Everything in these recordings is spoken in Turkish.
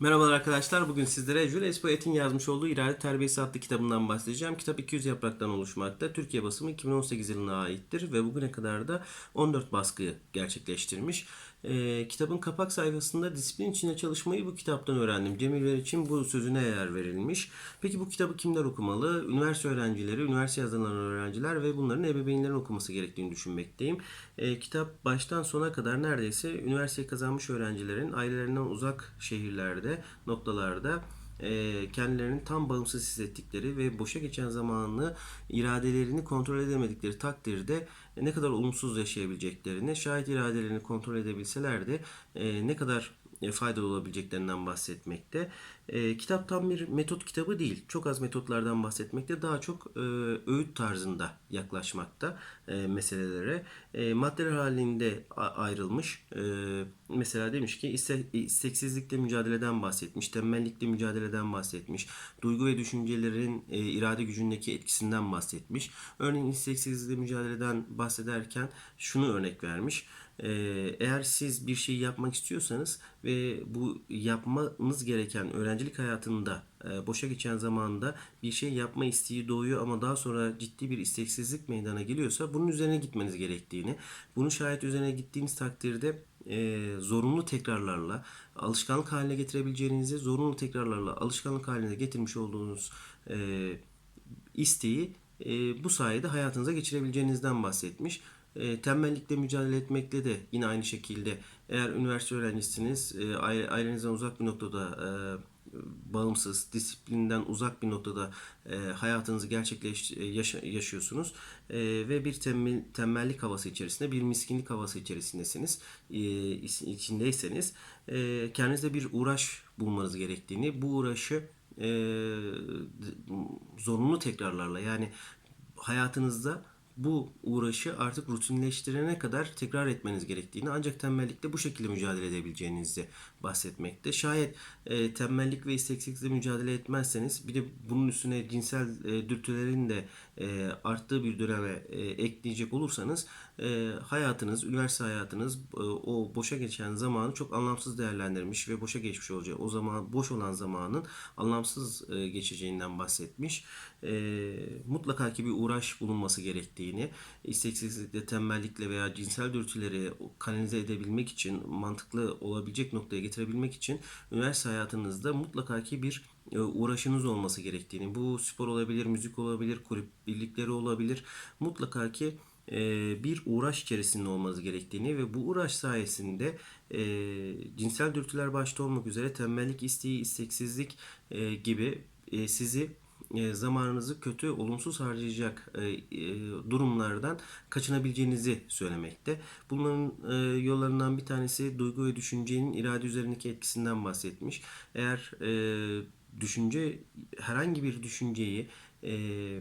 Merhabalar arkadaşlar. Bugün sizlere Jules Poet'in yazmış olduğu İrade Terbiyesi adlı kitabından bahsedeceğim. Kitap 200 yapraktan oluşmakta. Türkiye basımı 2018 yılına aittir ve bugüne kadar da 14 baskı gerçekleştirmiş. Ee, kitabın kapak sayfasında disiplin içinde çalışmayı bu kitaptan öğrendim. Cemil için bu sözüne yer verilmiş. Peki bu kitabı kimler okumalı? Üniversite öğrencileri, üniversite hazırlanan öğrenciler ve bunların ebeveynlerin okuması gerektiğini düşünmekteyim. Ee, kitap baştan sona kadar neredeyse üniversiteyi kazanmış öğrencilerin ailelerinden uzak şehirlerde, noktalarda e, kendilerini tam bağımsız hissettikleri ve boşa geçen zamanını iradelerini kontrol edemedikleri takdirde ne kadar olumsuz yaşayabileceklerini, şayet iradelerini kontrol edebilseler de e, ne kadar e, faydalı olabileceklerinden bahsetmekte. E, kitap tam bir metot kitabı değil. Çok az metotlardan bahsetmekte. Daha çok e, öğüt tarzında yaklaşmakta e, meselelere. E, maddeler halinde ayrılmış. E, mesela demiş ki iste, isteksizlikle mücadeleden bahsetmiş. Tembellikle mücadeleden bahsetmiş. Duygu ve düşüncelerin e, irade gücündeki etkisinden bahsetmiş. Örneğin isteksizlikle mücadeleden bahsederken şunu örnek vermiş. Ee, eğer siz bir şey yapmak istiyorsanız ve bu yapmanız gereken öğrencilik hayatında e, boşa geçen zamanda bir şey yapma isteği doğuyor ama daha sonra ciddi bir isteksizlik meydana geliyorsa bunun üzerine gitmeniz gerektiğini, bunu şayet üzerine gittiğiniz takdirde e, zorunlu tekrarlarla alışkanlık haline getirebileceğinizi, zorunlu tekrarlarla alışkanlık haline getirmiş olduğunuz e, isteği e, bu sayede hayatınıza geçirebileceğinizden bahsetmiş. E, tembellikle mücadele etmekle de yine aynı şekilde eğer üniversite öğrencisiniz, e, aile- ailenizden uzak bir noktada e, bağımsız, disiplinden uzak bir noktada e, hayatınızı gerçekleş e, yaşa- yaşıyorsunuz E, ve bir tembel, tembellik havası içerisinde, bir miskinlik havası içerisindesiniz, e, içindeyseniz e, kendinize bir uğraş bulmanız gerektiğini, bu uğraşı e, zorunlu tekrarlarla. Yani hayatınızda bu uğraşı artık rutinleştirene kadar tekrar etmeniz gerektiğini ancak tembellikle bu şekilde mücadele edebileceğinizi bahsetmekte. Şayet e, tembellik ve isteksizlikle mücadele etmezseniz bir de bunun üstüne cinsel e, dürtülerin de e, arttığı bir döneme e, ekleyecek olursanız e, hayatınız, üniversite hayatınız e, o boşa geçen zamanı çok anlamsız değerlendirmiş ve boşa geçmiş olacak. O zaman boş olan zamanın anlamsız e, geçeceğinden bahsetmiş. E, mutlaka ki bir uğraş bulunması gerektiğini, isteksizlikle, tembellikle veya cinsel dürtüleri kanalize edebilmek için, mantıklı olabilecek noktaya getirebilmek için üniversite hayatınızda mutlaka ki bir e, uğraşınız olması gerektiğini, bu spor olabilir, müzik olabilir, kulüp birlikleri olabilir. Mutlaka ki e, bir uğraş içerisinde olmanız gerektiğini ve bu uğraş sayesinde e, cinsel dürtüler başta olmak üzere tembellik, isteği, isteksizlik e, gibi e, sizi zamanınızı kötü, olumsuz harcayacak e, e, durumlardan kaçınabileceğinizi söylemekte. Bunların e, yollarından bir tanesi duygu ve düşüncenin irade üzerindeki etkisinden bahsetmiş. Eğer e, düşünce herhangi bir düşünceyi e,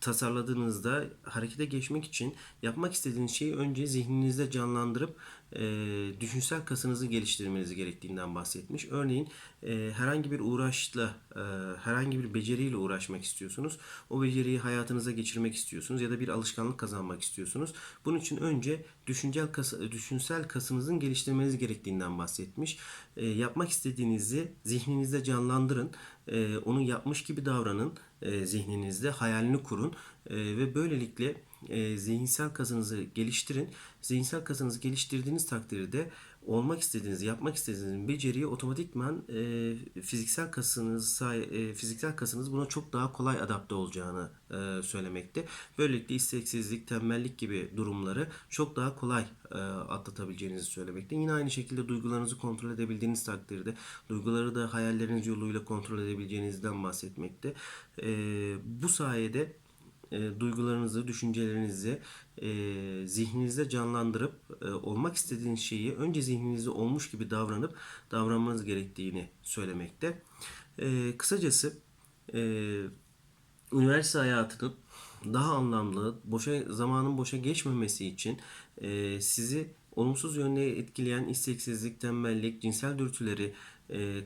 tasarladığınızda harekete geçmek için yapmak istediğiniz şeyi önce zihninizde canlandırıp e, düşünsel kasınızı geliştirmeniz gerektiğinden bahsetmiş. Örneğin e, herhangi bir uğraşla, e, herhangi bir beceriyle uğraşmak istiyorsunuz. O beceriyi hayatınıza geçirmek istiyorsunuz ya da bir alışkanlık kazanmak istiyorsunuz. Bunun için önce düşünsel, kas, düşünsel kasınızın geliştirmeniz gerektiğinden bahsetmiş. E, yapmak istediğinizi zihninizde canlandırın. E, onu yapmış gibi davranın e, zihninizde, hayalini kurun E, ve böylelikle e, zihinsel kasınızı geliştirin. Zihinsel kasınızı geliştirdiğiniz takdirde olmak istediğiniz, yapmak istediğiniz beceriyi otomatikman e, fiziksel kasınız e, fiziksel kasınız buna çok daha kolay adapte olacağını söylemekte. Böylelikle isteksizlik, tembellik gibi durumları çok daha kolay atlatabileceğinizi söylemekte. Yine aynı şekilde duygularınızı kontrol edebildiğiniz takdirde duyguları da hayalleriniz yoluyla kontrol edebileceğinizden bahsetmekte. Bu sayede e, duygularınızı, düşüncelerinizi e, zihninizde canlandırıp e, olmak istediğiniz şeyi önce zihninizde olmuş gibi davranıp davranmanız gerektiğini söylemekte. E, kısacası e, üniversite hayatının daha anlamlı, boşa zamanın boşa geçmemesi için e, sizi olumsuz yönde etkileyen isteksizlik, tembellik, cinsel dürtüleri e,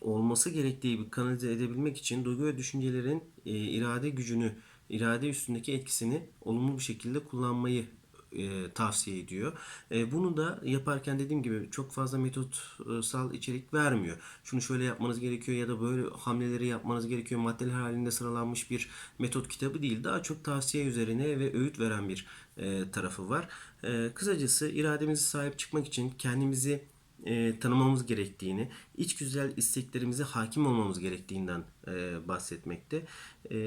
olması gerektiği kanalize edebilmek için duygu ve düşüncelerin e, irade gücünü, irade üstündeki etkisini olumlu bir şekilde kullanmayı e, tavsiye ediyor. E, bunu da yaparken dediğim gibi çok fazla metotsal içerik vermiyor. Şunu şöyle yapmanız gerekiyor ya da böyle hamleleri yapmanız gerekiyor. Maddeler halinde sıralanmış bir metot kitabı değil. Daha çok tavsiye üzerine ve öğüt veren bir e, tarafı var. E, kısacası irademizi sahip çıkmak için kendimizi e, tanımamız gerektiğini, iç güzel isteklerimize hakim olmamız gerektiğinden e, bahsetmekte. E,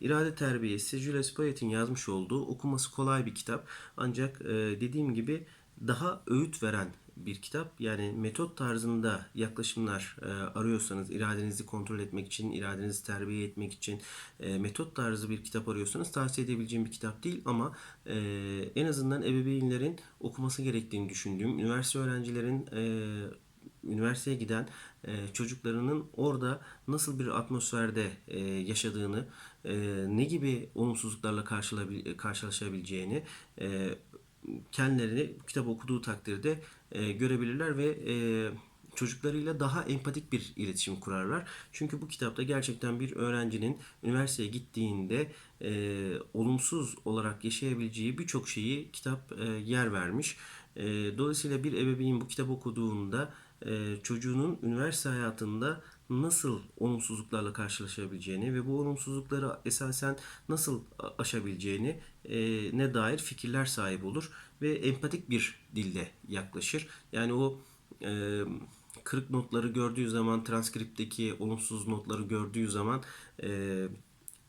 İrade Terbiyesi Jules Poyet'in yazmış olduğu okuması kolay bir kitap. Ancak e, dediğim gibi daha öğüt veren bir kitap. Yani metot tarzında yaklaşımlar e, arıyorsanız, iradenizi kontrol etmek için, iradenizi terbiye etmek için e, metot tarzı bir kitap arıyorsanız tavsiye edebileceğim bir kitap değil ama e, en azından ebeveynlerin okuması gerektiğini düşündüğüm, üniversite öğrencilerin e, üniversiteye giden e, çocuklarının orada nasıl bir atmosferde e, yaşadığını, e, ne gibi olumsuzluklarla karşılaşabileceğini e, kendilerini kitap okuduğu takdirde e, görebilirler ve e, çocuklarıyla daha empatik bir iletişim kurarlar. Çünkü bu kitapta gerçekten bir öğrencinin üniversiteye gittiğinde e, olumsuz olarak yaşayabileceği birçok şeyi kitap e, yer vermiş. E, dolayısıyla bir ebeveyn bu kitap okuduğunda e, çocuğunun üniversite hayatında nasıl olumsuzluklarla karşılaşabileceğini ve bu olumsuzlukları esasen nasıl aşabileceğini e, ne dair fikirler sahibi olur ve empatik bir dilde yaklaşır. Yani o e, kırık notları gördüğü zaman, transkripteki olumsuz notları gördüğü zaman e,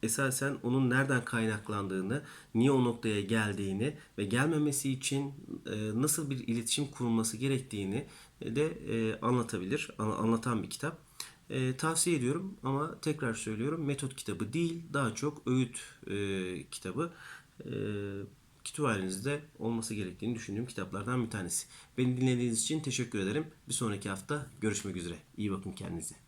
esasen onun nereden kaynaklandığını, niye o noktaya geldiğini ve gelmemesi için e, nasıl bir iletişim kurulması gerektiğini de e, anlatabilir, an- anlatan bir kitap. E, tavsiye ediyorum ama tekrar söylüyorum metot kitabı değil, daha çok öğüt e, kitabı. E, kütüphanenizde olması gerektiğini düşündüğüm kitaplardan bir tanesi. Beni dinlediğiniz için teşekkür ederim. Bir sonraki hafta görüşmek üzere. İyi bakın kendinize.